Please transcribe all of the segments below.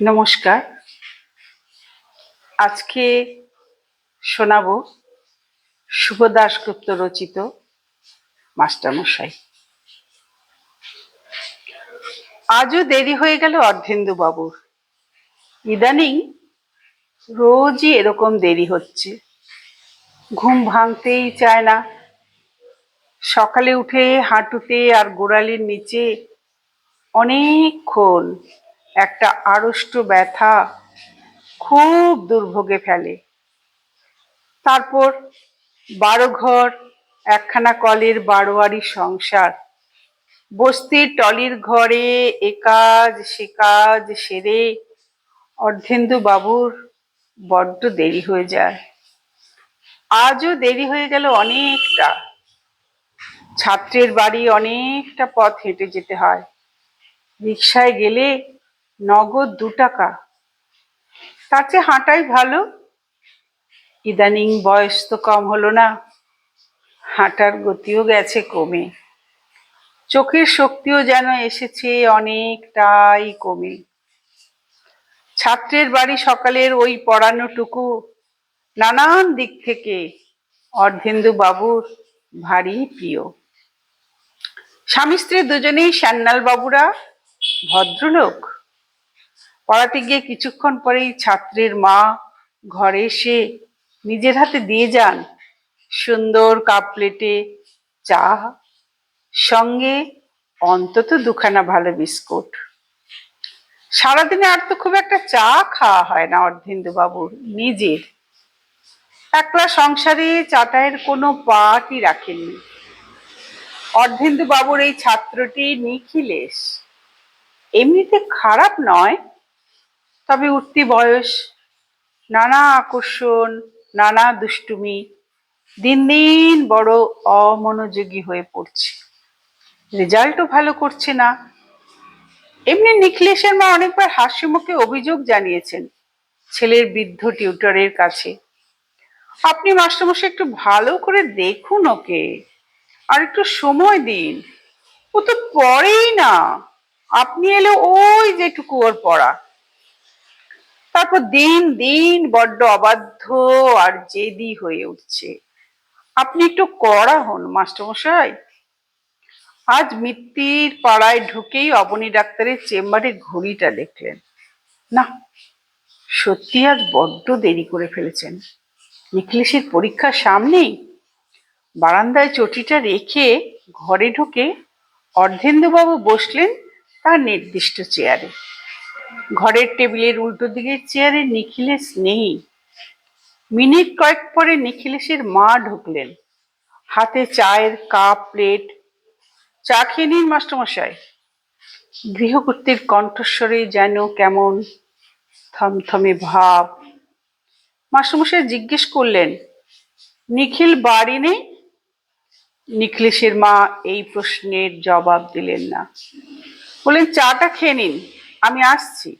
নমস্কার। আজকে শোনাবো শুভ দাশগুপ্ত রচিত মাস্টারমশাই। আজও দেরি হয়ে গেল অর্ধেন্দু বাবুর ইদানিং রোজই এরকম দেরি হচ্ছে। ঘুম ভাঙতেই চায় না। সকালে উঠে হাঁটুতে আর গোড়ালির নিচে অনেকক্ষণ একটা আড়ষ্ট ব্যথা খুব দুর্ভোগে ফেলে। তারপর বারো ঘর, একখানা কলের বারোয়ারি সংসার। বস্তির টলির ঘরে এ কাজ, সে কাজ সেরে অর্ধেন্দু বাবুর বড্ড দেরি হয়ে যায়। আজও দেরি হয়ে গেল অনেকটা। ছাত্রের বাড়ি অনেকটা পথ হেঁটে যেতে হয়। রিক্সায় গেলে নগদ দু টাকা। তার চেয়ে হাঁটাই ভালো। ইদানিং বয়স তো কম হলো না। হাঁটার গতিও গেছে কমে। চোখের শক্তিও যেন এসেছে অনেকটাই কমে। ছাত্রের বাড়ি সকালের ওই পড়ানোটুকু নানান দিক থেকে অর্ধেন্দু বাবুর ভারী প্রিয়। স্বামী স্ত্রী দুজনেই শ্যান্নাল বাবুরা ভদ্রলোক। পড়াতে গিয়ে কিছুক্ষণ পরেই ছাত্রের মা ঘরে এসে নিজের হাতে দিয়ে যান সুন্দর কাপ প্লেটে চা, সঙ্গে অন্তত দুখানা ভালো বিস্কুট। সারাদিনে আর তো খুব একটা চা খাওয়া হয় না অর্ধেন্দু বাবুর নিজের। একলা সংসারে চাটায়ের কোনো পাটই রাখেননি। অর্ধেন্দু বাবুর এই ছাত্রটি নিখিলেশ। এমনিতে খারাপ নয় তবে উঠতি বয়স। নানা আকর্ষণ, নানা দুষ্টুমি। দিন দিন বড় অমনোযোগী হয়ে পড়ছে। রেজাল্টও ভালো করছে না। এমনি নিখিলেশের মা অনেকবার হাসি মুখে অভিযোগ জানিয়েছেন ছেলের বৃদ্ধ টিউটরের কাছে। আপনি মাস্টারমশাই একটু ভালো করে দেখুন ওকে। আর একটু সময় দিন। ও তো পড়েই না। আপনি এলে ওই যেটুকু ওর পড়া। তারপর দিন দিন বড্ড অবাধ্য আর জেদি হয়ে উঠছে। আপনি একটু কড়া হন, মাস্টারমশাই। আজ মিত্তির পাড়ায় ঢুকেই অবনী ডাক্তারের চেম্বারে ঘড়িটা দেখলেন। না, সত্যি আজ বড্ড দেরি করে ফেলেছেন। নিখিলেশের পরীক্ষার সামনেই বারান্দায় চটিটা রেখে ঘরে ঢুকে অর্ধেন্দুবাবু বসলেন তার নির্দিষ্ট চেয়ারে। ঘরের টেবিলের উল্টো দিকের চেয়ারে নিখিলেশ নেই। মিনিট কয়েক পরে নিখিলেশের মা ঢুকলেন। হাতে চায়ের কাপ, প্লেট, চা খেয়ে নিন মাস্টারমশাই। গৃহকর্তীর কণ্ঠস্বরে যেন কেমন থমথমে ভাব। মাস্টারমশাই জিজ্ঞেস করলেন, নিখিল বাড়ি নেই? নিখিলেশের মা এই প্রশ্নের জবাব দিলেন না। বললেন, চাটা খেয়ে নিন। আমি আসছি।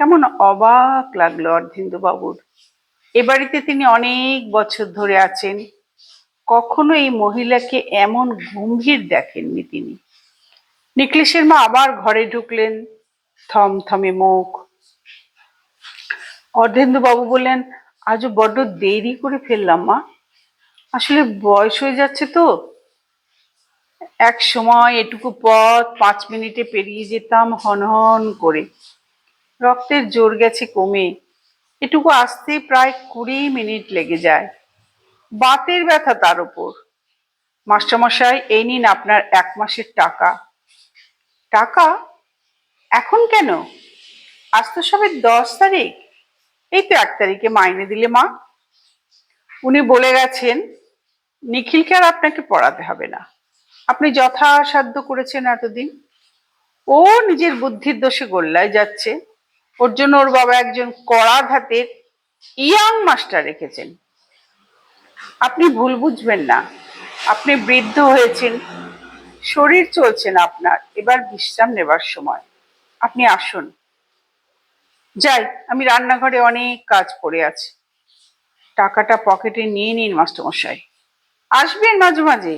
কেমন অবাক লাগল অর্ধেন্দু বাবুর এ বাড়িতে তিনি অনেক বছর ধরে আছেন। কখনো এই মহিলাকে এমন গম্ভীর দেখেননি তিনি। নিকলেশের মা আবার ঘরে ঢুকলেন, থমথমে মুখ। অর্ধেন্দু বাবু বললেন, আজও বড্ড দেরি করে ফেললাম মা। আসলে বয়স হয়ে যাচ্ছে তো। এক সময় এটুকু পথ পাঁচ মিনিটে পেরিয়ে যেতাম হনহন করে। রক্তের জোর গেছে কমে। এটুকু আসতে প্রায় কুড়ি মিনিট লেগে যায়। বাতের ব্যথা তার উপর। মাস্টারমশাই, এই নিন আপনার এক মাসের টাকা। টাকা? এখন কেন? আজ তো সবে দশ তারিখ। এই তো এক তারিখে মাইনে দিলে মা। উনি বলে গেছেন, নিখিলকে আর আপনাকে পড়াতে হবে না। আপনি যথাসাধ্য করেছেন এতদিন। ও নিজের বুদ্ধির দোষে গোল্লায় যাচ্ছে। ওর জন্য ওর বাবা একজন কড়া ধাতের ইয়াং মাস্টার রেখেছেন। আপনি ভুল বুঝবেন না। আপনি বৃদ্ধ হয়েছেন। শরীর চলছে না আপনার। এবার বিশ্রাম নেবার সময়। আপনি আসুন। যাই, আমি রান্নাঘরে অনেক কাজ পড়ে আছে। টাকাটা পকেটে নিয়ে নিন মাস্টারমশাই। আসবেন মাঝে মাঝে।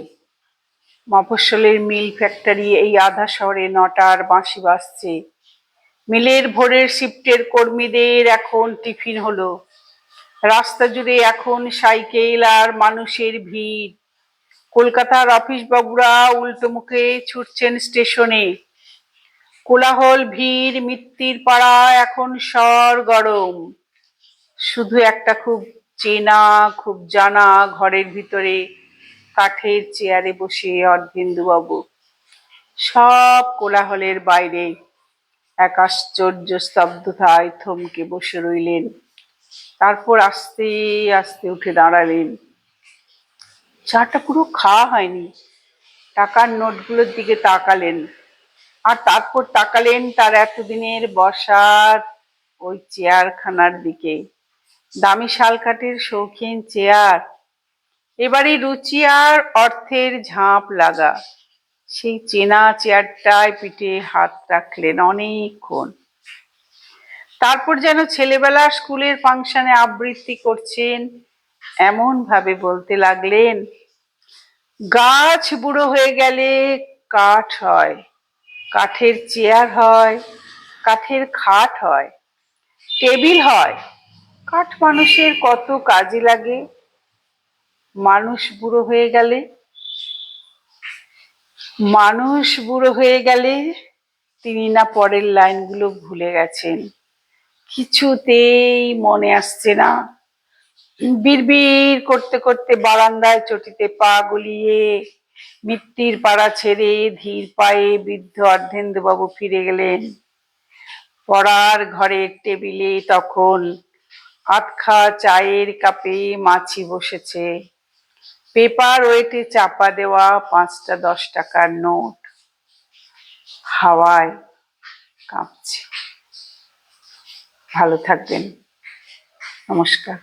মফস্বলের মিল ফ্যাক্টরি এই আধা শহরে নটার বাঁশি বাজছে। মিলের ভোরের শিফটের কর্মীদের এখন টিফিন হলো। রাস্তা জুড়ে এখন সাইকেল আর মানুষের ভিড়। কলকাতার অফিস বাবুরা উল্টো মুখে ছুটছেন স্টেশনে। কোলাহল, ভিড়, মিত্তির পাড়া এখন সর গরম। শুধু একটা খুব চেনা, খুব জানা ঘরের ভিতরে কাঠের চেয়ারে বসে অর্ধেন্দু বাবু সব কোলাহলের বাইরে এক আশ্চর্য স্তব্ধতায় থমকে বসে রইলেন। তারপর আস্তে আস্তে উঠে দাঁড়ালেন। চাটা পুরো খাওয়া হয়নি। টাকার নোটগুলোর দিকে তাকালেন। আর তারপর তাকালেন তার এতদিনের বসার ওই চেয়ারখানার দিকে। দামি শালকাঠের শৌখিন চেয়ার এবারে রুচি আর অর্থের ঝাঁপ লাগা। সেই চেনা চেয়ারটায় পিঠে হাত রাখলেন অনেকক্ষণ। তারপর যেন ছেলেবেলা স্কুলের ফাংশনে আবৃত্তি করছেন এমন ভাবে বলতে লাগলেন, গাছ বুড়ো হয়ে গেলে কাঠ হয়, কাঠের চেয়ার হয়, কাঠের খাট হয়, টেবিল হয়। কাঠ মানুষের কত কাজে লাগে। মানুষ বুড়ো হয়ে গেলে, মানুষ বুড়ো হয়ে গেলে তিনি না পরের লাইনগুলো ভুলে গেছেন। কিছুতেই মনে আসছে না। বিড়বিড় করতে করতে বারান্দায় চটিতে পা গলিয়ে মিত্তির পাড়া ছেড়ে ধীর পায়ে বৃদ্ধ অর্ধেন্দুবাবু ফিরে গেলেন। পড়ার ঘরের টেবিলে তখন আতখা চায়ের কাপে মাছি বসেছে। পেপার ওয়েটে চাপা দেওয়া পাঁচটা দশ টাকার নোট। হাওয়ায় কাঁপছে। ভালো থাকবেন। নমস্কার।